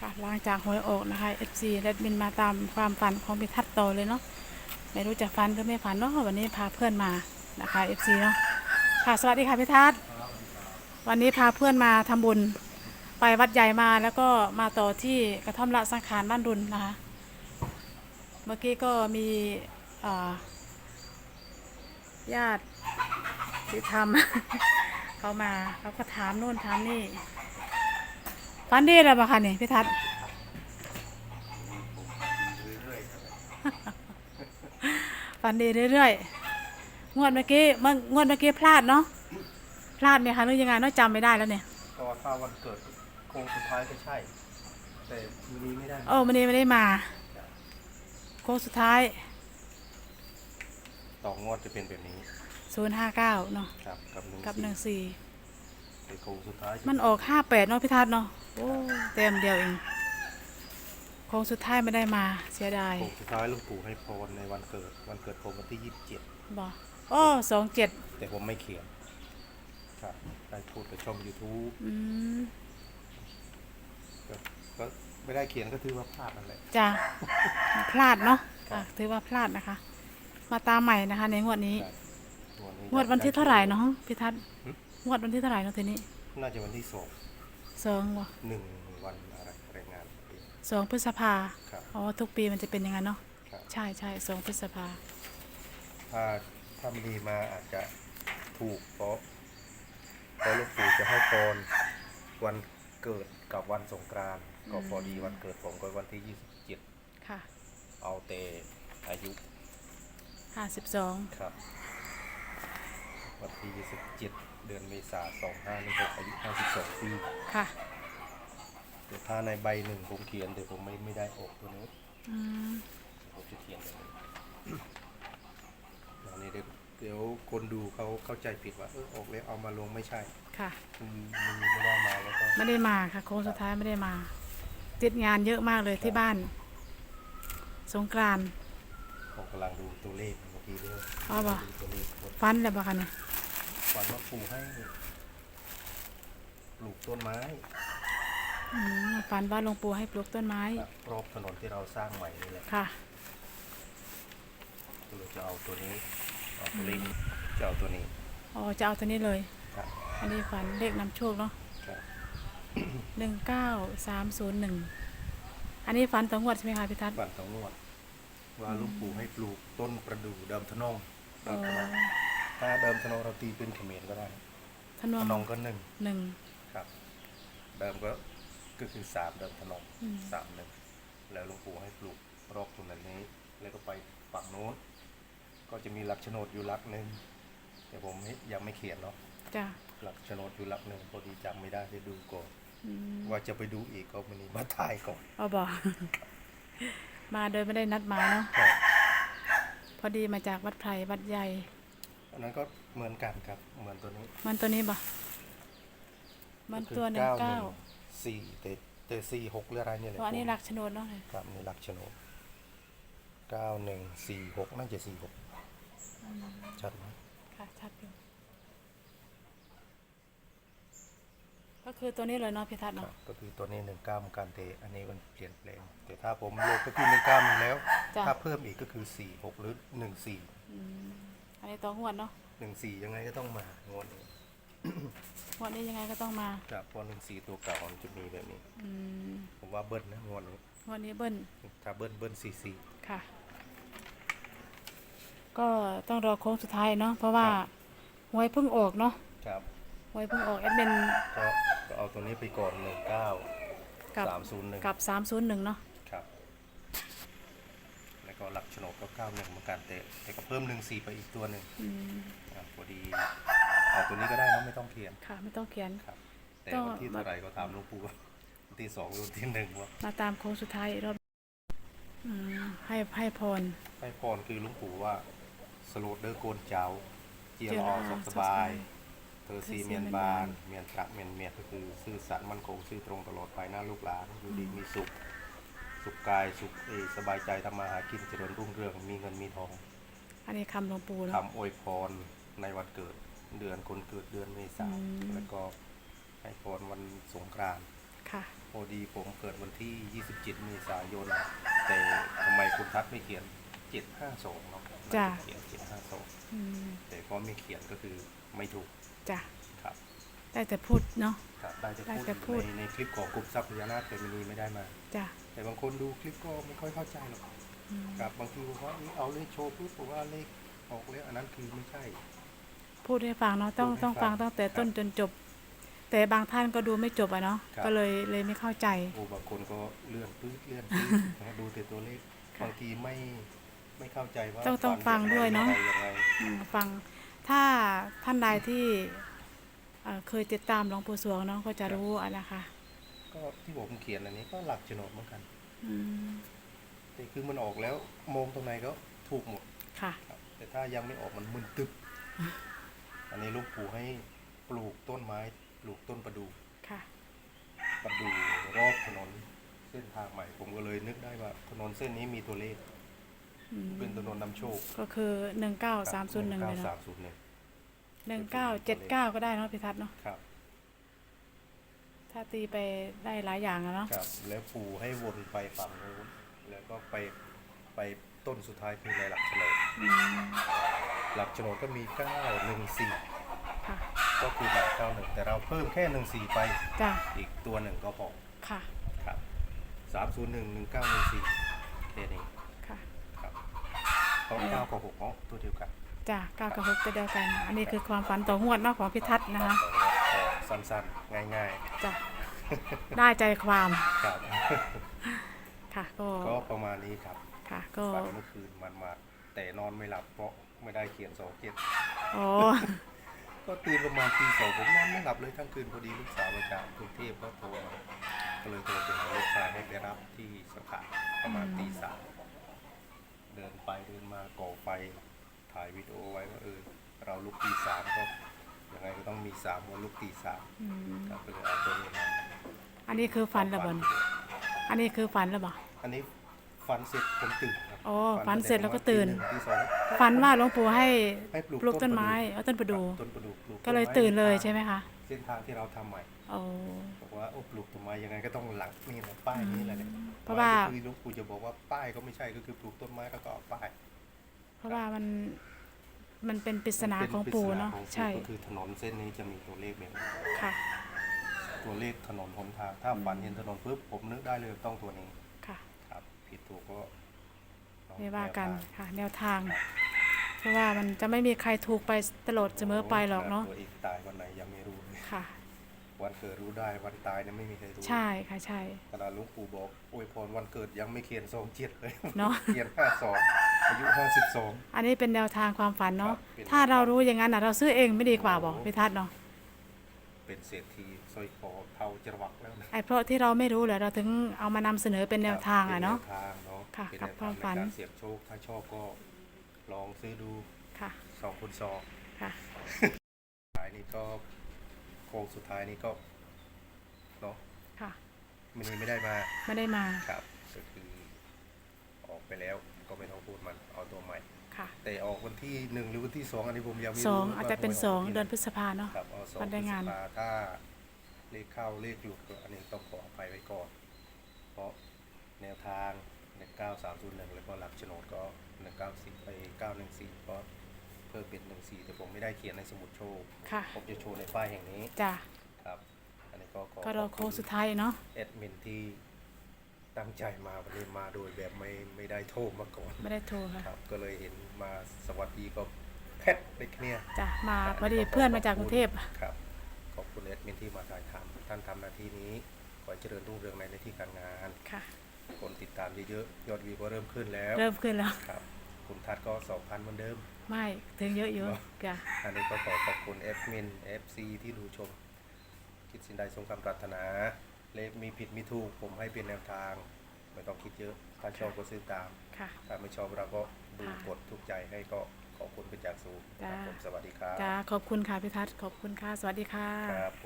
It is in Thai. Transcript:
ค่ะหลังจากหวยออกนะคะ FC แอดมินมาตามความฝันของพิทัศน์ต่อเลยเนาะไม่รู้จะฝันหรือไม่ฝันเนาะวันนี้พาเพื่อนมานะคะ FC เนาะค่ะสวัสดีค่ะพิทัศน์วันนี้พาเพื่อนมาทำบุญไปวัดใหญ่มาแล้วก็มาต่อที่กระท่อมละสังขารบ้านรุนนะคะ เมื่อกี้ก็มีญาติที่ทำเขามาเขาก็ถามโน่นถามนี่ ฟันดีแล้วปะคะนี่พี่ทัศน์ฟันดีเรื่อยๆ งวดเมื่อกี้เมื่องวดเมื่อกี้พลาดเนาะ พลาดเนี่ยค่ะหรือยังไงเนาะจำไม่ได้แล้วเนี่ยก็ถ้าวันเกิดโค้งสุดท้ายก็ใช่ แต่มือนี้ไม่ได้โอ้มันนี้ไม่ได้มา โค้งสุดท้ายต่องวดจะเป็นแบบนี้ 059 เนาะ ครับ กับหนึ่งกับสี่14 แต่โค้งสุดท้ายจะมันออก58เนาะพี่ทัศน์เนาะโอ้เต็มเดียวเองโค้งสุดท้ายไม่ได้มาเสียดายโค้งสุดท้ายหลุงปู่ให้พรในวันเกิด วันเกิดผมวันที่ยี่สิบเจ็ดบอกโอ้สองเจ็ดแต่ผมไม่เขียนครับได้พูดกับช่อง YouTube อืมก็ก็ไม่ได้เขียนก็ถือว่าพลาดนั่นแหละ จ้ะพลาดเนาะค่ะถือว่าพลาดนะคะ มาตามใหม่นะคะ ในงวดนี้ ใช่งวดนี้งวดวันที่เท่าไหร่เนาะพี่ทัศน์หึ งวดวันที่เท่าไหร่เนาะทีนี้น่าจะวันที่สองสองวะหนึ่งวันอะไรรายงานเองสองพฤษภาครับ อ๋อทุกปีมันจะเป็นอย่างนั้นเนาะครับ ใช่ใช่สองพฤษภาถ้าถ้าไม่ดีมาอาจจะถูกเพราะเพราะหลูกปู่จะให้พรวันเกิดกับวันสงกรานต์ก็พอดีวันเกิดผมก็วันที่ 27 ค่ะเอาแต่อายุ ห้าสิบสองครับ วันที่27เดือนเมษายน2516อายุ 52 ปีค่ะแต่ถ้าในใบหนึ่งผมเขียนแต่ผมไม่ไม่ได้ออกตัวนี้อืมผมจะเขียนแบบนี้อันนี้เดี๋ยวเดี๋ยวคนดูเขาเข้าใจผิดว่าเออออกแล้วเอามาลงไม่ใช่ค่ะ มันมันไม่ได้มาแล้วก็ไม่ได้มาค่ะ โค้งสุดท้ายไม่ได้มา ติดงานเยอะมากเลยที่บ้าน สงกรานต์ผมกำลังดูตัวเลข เมื่อกี้ด้วยอ๋อบ่ดูตัวเลขหมดฟันแล้วปะคะเนี่ยฝันว่าปู่ให้ปลูกต้นไม้อืมฟันว่าหลวงปู่ให้ปลูกต้นไม้ครับรอบถนนที่เราสร้างใหม่นี่แหละค่ะก็เลยจะเอาตัวนี้เอาตัวเลขจะเอาตัวนี้อ๋อจะเอาตัวนี้เลย ครับอันนี้ฝันเลขนำโชคเนาะครับหนึ่งเก้าสามศูนย์หนึ่งอันนี้ฝันต่องวดใช่ไหมคะพี่ทัศน์ฝันสองนวด ว่าหลุงปู่ให้ปลูกต้นประดู่เดิมทะนงอ๋เดิอมทะนงถ้าเดิมทะนงเราตีเป็นเขมรก็ได้ทนวทะนงงก็หนึ่งหนึ่งครับ เดิมก็ก็คือสามเดิมทะนงอืมสามหนึ่งแล้วหลวงปู่ให้ปลูกรอบตรงนั้นนี้ แล้วก็ไปฝั่งโน้นก็จะมีหลักโฉนดอยู่หลักหนึ่งแต่ผมไม่ยังไม่เขียนเนาะจ้ะหลักโฉนดอยู่หลักหนึ่งพอดีจำไม่ได้จะดูก่อนอืมว่าจะไปดูอีกก็มันนี้มาถ่ายก่อนเอาบอก มาโดยไม่ได้นัดหมายเนาะครับพอดีมาจากวัดไพรวัดใหญ่อันนั้นก็เหมือนกันครับ เหมือนตัวนี้มันตัวนี้บ่มันตัวหนึ่งเก้าสี่แต่แต่สี่หกหรืออะไรเนี่ยแหเพละราะอันนี้หลักโฉนดเนาะครับในหลักโฉนดเก้าหนึ่งสี่หกน่าจะสี่หกชัดไหม ค่ะ ชัดอยู่ ก็ คือตัวนี้เลยเนาะพี่ทัศน์ครัเนาะบก็คือตัวนี้หนึ่งเก้าเหมือนกันแต่อันนี้มันเปลี่ยนแปลง แต่ถ้าผมลงก็คือหนึ่งเก้าแล้ว จ้ะถ้าเพิ่มอีกก็คือสี่หกหรือหนึ่งสี่อืมอันนี้ตัวงวดเนาะหนึ่งสี่ยังไงก็ต้องมางวดนี้งวดนี้ยังไงก็ต้องมาครับเพราะหนึ่งสี่ตัวเก่ามันจะมีแบบนี้ อืมผมว่าเบิ้ลนะงวดนี้งวดนี้เบิ้ล ถ้าเบิ้ลเบิ้ลสี่สี่ ค่ะ ก็ต้องรอโค้งสุดท้ายเนาะเพราะว่าครับ หวยเพิ่งออกเนาะครับหวยเพิ่งออกแอดมินก็ก็ เอาตัวนี้ไปก่อนหนึ่งเก้ากับสามศูนย์หนึ่งกับสามศูนย์หนึ่งเนาะครับ แล้วก็หลักโฉนดก็เก้าหนึ่งเหมือนกันแต่แต่ก็เพิ่มหนึ่งสี่ไปอีกตัวหนึ่งอืมอ่าพอดีเอาตัวนี้ก็ได้เนอะไม่ต้องเขียนค่ะ ไม่ต้องเขียน ครับ แต่ก็ วันที่เท่าไหร่ก็ตามหลวงปู่วันที่สองหรือวันที่หนึ่งว่ามาตามโค้งสุดท้ายอีกรอบอืมให้ให้พร ให้พรคือหลวงปู่ว่าสโลดเดอร์โกนเจ้า เจียเจียรรออสุขสสุขสบาบายยเธอซีเธอซี เมียนเมียนบาบานนเมียนตระเมียนเมียนก็คือซื่อสัตย์มั่นคงซื่อตรงตลอดไปหน้าลูกหลานอยู่ดีมีสุข สุขกายสุขเอยสบายใจทำมาหากินเจริญรุ่งเรืองมีเงินมีทองอันนี้คำหลวงปู่เนาะคำอวยพรในวันเกิดเดือนคนเกิดเดือนเมษาอืมแล้วก็ให้พรวันสงกรานต์ค่ะผอดีผมเกิดวันที่ 27 เมษายน แต่ทำไมคุณทัศน์ไม่เขียน 752เนาะจ้ะน่เขียน752อืมแต่ก็ไม่เขียนก็คือไม่ถูกจ้ะครับได้แต่พูดเนาะ ครับได้จะได้พูดแต่พูดในในคลิปของกลุ่มทรัพย์พญานาคเฟมินีไม่ได้มา จ้ะแต่บางคนดูคลิปก็ไม่ค่อยเข้าใจหรอกอืมครับบางทีบอกว่านี่เอาเลขโชว์ปุ๊บบอกว่าเลขออกแล้วอันนั้นคือไม่ใช่ พูดให้ฟังเนาะต้องพูดให้ต้องฟังฟังตั้งแต่ครับต้นจนจบ แต่บางท่านก็ดูไม่จบอะเนาะครับ ก็เลยเลยไม่เข้าใจ โอ้บางคนก็เลื่อนปื๊ดเลื่อนปื๊ดนะดูแต่ตัวเลขค่ะบางทีไม่ ไม่เข้าใจว่าต้องต้องฝันฟังด้วยเนอะยังไงยังไงอืมฟังถ้าท่านใดที่เอ่อเคยติดตามหลวงปู่สวงเนาะก็จะรู้อะนะคะก็ที่ผมเขียนอันนี้ก็หลักโฉนดเหมือนกัน อืมแต่คือมันออกแล้วมองตรงไหนก็ถูกหมดค่ะ ครับแต่ถ้ายังไม่ออกมันมึนตึบอันนี้หลูกปู่ให้ปลูกต้นไม้ ปลูกต้นประดู่ ค่ะ ประดู่รอบถนนเส้นทางใหม่ ผมก็เลยนึกได้ว่าถนนเส้นนี้มีตัวเลขอืม เป็นถนนนำโชคก็คือหนึ่งเก้าสามศูนย์หนึ่งเลยสาเนาะมศูนย์หนึ่งหนึ่งเก้าเจ็ดเก้าก็ได้เนาะพิทัศน์เนาะครับถ้าตีไปได้หลายอย่างอะเนาะครับ แล้วปู่ให้วนไปฝั่งนู้นแล้วก็ไปไปต้นสุดท้ายคือในหลักโฉนดอืมหลักโฉนดก็มีเก้าหนึ่งสี่ค่ะก็คือหลักเก้าหนึ่งแต่เราเพิ่มแค่หนึ่งสี่ไปจ้ะอีกตัวหนึ่งก็พอค่ะครับสามศูนย์หนึ่งหนึ่งเก้าหนึ่งสี่แค่นี้ค่ะครับ เพราะเก้ากับหกเนาะตัวเดียวกันจ้ะเก้ากับหกตัวเดียวกัน อันนี้คือความฝันต่องวดเนาะของพิทัศน์นะคะก็สั้นๆ ง่ายจ้ะได้ใจความๆ ครับ ค่ะก็ก็ประมาณนี้ครับค่ะก็ฝันเมื่อคืนมันมาแต่นอนไม่หลับเพราะไม่ได้เขียนสองเจ็ดโอ้ก็ตื่นประมาณตีสองผมนอนไม่หลับเลยทั้งคืนพอดีลูกสาวมาจากกรุงเทพก็โทรมาก็เลยโทรไปหาลูกชายให้ไปรับที่สขาประมาณตีสาม เดินไปเดินมาก่อไฟถ่ายวิดีโอไว้ว่าเออเราลุกตีสามก็ยังไงก็ต้องมีสามวันลุกตีสามอืมครับก็เลยเอาตัวนี้มาอันนี้คือฝันแล้วบ่นอันนี้คือฝันแล้วบ่ อันนี้ฟันเสร็จผมตื่นครับอ๋อฝันเสร็จแล้วก็ตื่นตีหงตีสองฝันว่าหลวงปู่ให้ให้ปลูกปลูกต้นไม้เอาต้นประดูครับต้นประดูปลูกก็เลยต้นไม้ตื่นเลยใช่ไหมคะ เส้นทางที่เราทำใหม่โอ้บอกว่าโอ้ปลูกต้นไม้ยังไงก็ต้องหลังนี่แหละป้ายนี้แหละเนี่ยเพราะว่าก็คือหลูกปู่จะบอกว่าป้ายก็ไม่ใช่ก็คือปลูกต้นไม้แล้วก็เอาป้ายเพราะว่ามันมันเป็นปริศนาเป็ของปริศปู่เนาะของปู่ใช่ก็คือถนนเส้นนี้จะมีตัวเลขแบบนี้ค่ะตัวเลขถนนหนทางถ้าฝันเห็นถนนปุ๊บผมนึกได้เลยต้องตัวนี้ค่ะครับ ผิดถูกก็ลองไม่ว่ากันแวทงค่ะ แนวทาง เพราะว่ามันจะไม่มีใครถูกไปตลอดเสมอไปหรอกเนาะ ตัวเองตาย ค่ะ วันเกิดรู้ได้วันตายเนี่ยไม่มีใครรู้ใช่ค่ะใช่ขนาดหลุงปู่บอกอวยพรวันเกิดยังไม่เขียนสองเจ็ดเลยเนาะ เขียนห้าสองอายุห้าสิบสอง อันนี้เป็นแนวทางความฝันเนาะครับเป็นถ้าเรารู้อย่างนั้นน่ะเราซื้อเองไม่ดีกว่าบอกพิทัศน์เนาะเป็นเศรษฐีสร้อยคอเทาจรวักแล้วนะไอ้เพราะที่เราไม่รู้แหละเราถึงเอามานำเสนอเป็นแนวทางอะเนาะ ป็แวทางเนาะค่ะเป็นกับแนวความทางฝัน ในการเสี่ยงโชคถ้าชอบก็ลองซื้อดูค่ะสองคนสองค่ะท้ายนี้ก็โค้งสุดท้ายนี้ก็เนาะค่ะมินีไม่ได้มาไม่ได้มา ครับก็คือออกไปแล้วก็ไม่ต้องพูดมันเอาตัวใหม่ ค่ะแต่ออกวันที่หนึ่งหรือวันที่สองอันนี้ผมยังไม่สรู้องว่อาจจะเป็นหวยกสองวัที่เดือนไหพฤษภาเนาะ ครับเอาสองวันได้งานพฤษภถ้าเลขเข้าเลขหลุดก็อันนี้ต้องขออภัยไว้ก่อน เพราะแนวทางใน9301 แล้วก็หลักโฉนดก็ 194ไป914ก็ เพิ่มเป็น14แต่ผมไม่ได้เขียนในสมุดโชว์ค่ะผมจะโชว์ในป้ายแห่งนี้จ้ะครับอันนี้ก็ขอก็รอขบโค้งณสุดท้ายเนาะแอดมินที่ตั้งใจมาวันนี้มาโดยแบบไม่ไม่ได้โทรมาก่อนไม่ได้โทรค่ะครับก็เลยเห็นมาสวัสดีก็แพทเด็กเนี่ยจ้ะมาพอดีเพื่อนมาจากกรุงเทพครับขอบคุณแอดมินที่มาถ่ายทำท่านทำหน้าที่นี้ขอให้เจริญรุ่งเรืองในหน้าที่การงานค่ะคนติดตามเยอะๆยอดวิวก็เริ่มขึ้นแล้ว เริ่มขึ้นแล้วครับคุณทัศน์ก็สองพันเหมือนเดิม ไม่ถึงเยอะอยู่เนอะจ้ะอันนี้ก็ขอขอบคุณแอดมิน FC ที่ดูชม คิดสินใดสมคำปรารถนา เลขมีผิดมีถูก ผมให้เป็นแนวทาง ไม่ต้องคิดเยอะ ถ้าชอบก็ซื้อตาม ค่ะ ถ้าไม่ชอบเราก็ดูค่ะกดทุกใจให้ก็ขอบคุณเป็นจากสูงจ้าครับผมสวัสดีครับ จ้าขอบคุณค่ะพิทัศน์ขอบคุณค่ะ สวัสดีค่ะ ครับ